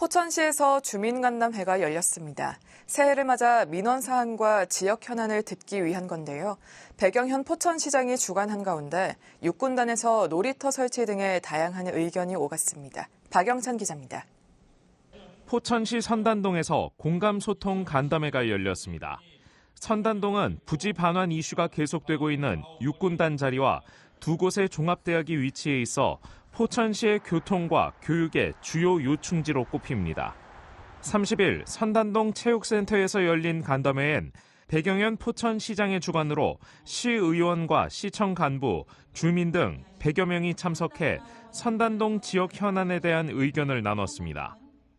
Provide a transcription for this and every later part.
포천시에서 주민간담회가 열렸습니다. 새해를 맞아 민원 사항과 지역 현안을 듣기 위한 건데요. 배경현 포천시장이 주관한 가운데 육군단에서 놀이터 설치 등의 다양한 의견이 오갔습니다. 박영찬 기자입니다. 포천시 선단동에서 공감소통 간담회가 열렸습니다. 선단동은 부지 반환 이슈가 계속되고 있는 육군단 자리와 두 곳의 종합대학이 위치해 있어 포천시의 교통과 교육의 주요 요충지로 꼽힙니다. 30일 선단동 체육센터에서 열린 간담회엔 배경현 포천시장의 주관으로 시의원과 시청 간부, 주민 등 100여 명이 참석해 선단동 지역 현안에 대한 의견을 나눴습니다.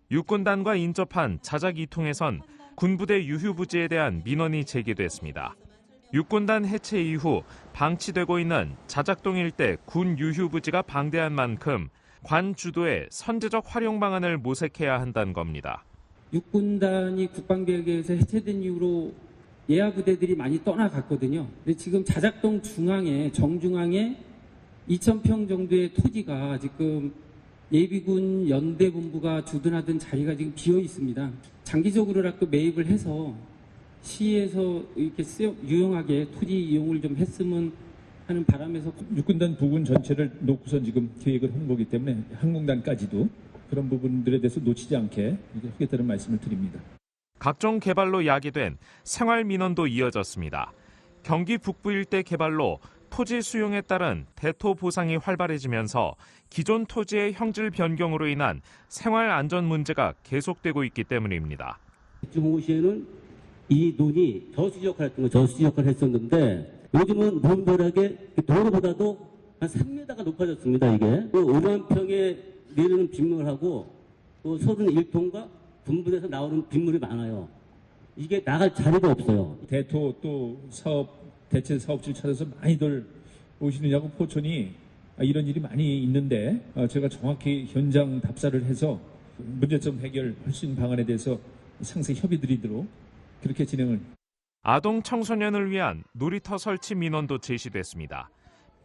육군단과 인접한 자작 이통에선 군부대 유휴부지에 대한 민원이 제기됐습니다. 육군단 해체 이후 방치되고 있는 자작동 일대 군 유휴 부지가 방대한 만큼 관 주도의 선제적 활용 방안을 모색해야 한다는 겁니다. 육군단이 국방계획에서 해체된 이후로 예하 부대들이 많이 떠나갔거든요. 근데 지금 자작동 중앙에 정중앙에 2,000평 정도의 토지가 지금 예비군 연대본부가 주둔하던 자리가 지금 비어 있습니다. 장기적으로라도 매입을 해서 시에서 이렇게 쓰여, 유용하게 토지 이용을 좀 했으면 하는 바람에서 육군단 부분 전체를 놓고선 지금 계획을 한 거기 때문에 항공단까지도 그런 부분들에 대해서 놓치지 않게 하겠다는 말씀을 드립니다. 각종 개발로 야기된 생활 민원도 이어졌습니다. 경기 북부 일대 개발로 토지 수용에 따른 대토 보상이 활발해지면서 기존 토지의 형질 변경으로 인한 생활 안전 문제가 계속되고 있기 때문입니다. 중호시에는 이 눈이 저수지 역할을 했던 거 저수지 역할을 했었는데 요즘은 문별하게 도로보다도 한 3m가 높아졌습니다 이게. 5만 평에 내리는 빗물을 하고 또 31통과 분분해서 나오는 빗물이 많아요. 이게 나갈 자리가 없어요. 대토 또 사업 대체 사업지를 찾아서 많이들 오시느냐고 포천이 이런 일이 많이 있는데 어, 제가 정확히 현장 답사를 해서 문제점 해결할 수 있는 방안에 대해서 상세 협의 드리도록 그렇게 진행을 아동 청소년을 위한 놀이터 설치 민원도 제시됐습니다.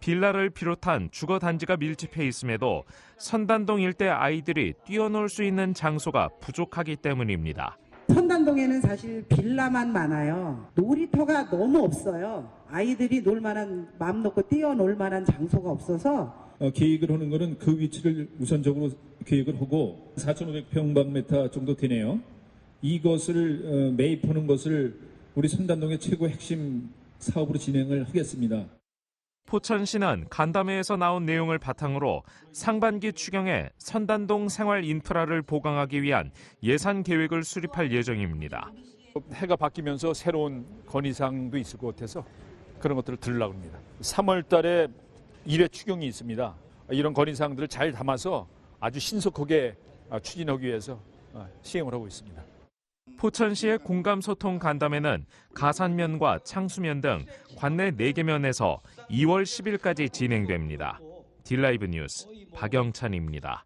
빌라를 비롯한 주거 단지가 밀집해 있음에도 선단동 일대 아이들이 뛰어놀 수 있는 장소가 부족하기 때문입니다. 선단동에는 사실 빌라만 많아요. 놀이터가 너무 없어요. 아이들이 놀 만한, 마음 놓고 뛰어놀 만한 장소가 없어서 어, 계획을 하는 거는 그 위치를 우선적으로 계획을 하고 4,500평방미터 정도 되네요. 이것을 어, 매입하는 것을 우리 선단동의 최고 핵심 사업으로 진행을 하겠습니다. 포천시는 간담회에서 나온 내용을 바탕으로 상반기 추경에 선단동 생활 인프라를 보강하기 위한 예산 계획을 수립할 예정입니다. 해가 바뀌면서 새로운 건의사항도 있을 것 같아서 그런 것들을 들으려고 합니다. 3월 달에 1회 추경이 있습니다. 이런 건의사항들을 잘 담아서 아주 신속하게 추진하기 위해서 시행을 하고 있습니다. 포천시의 공감소통 간담회는 가산면과 창수면 등 관내 4개 면에서 2월 10일까지 진행됩니다. 딜라이브 뉴스 박영찬입니다.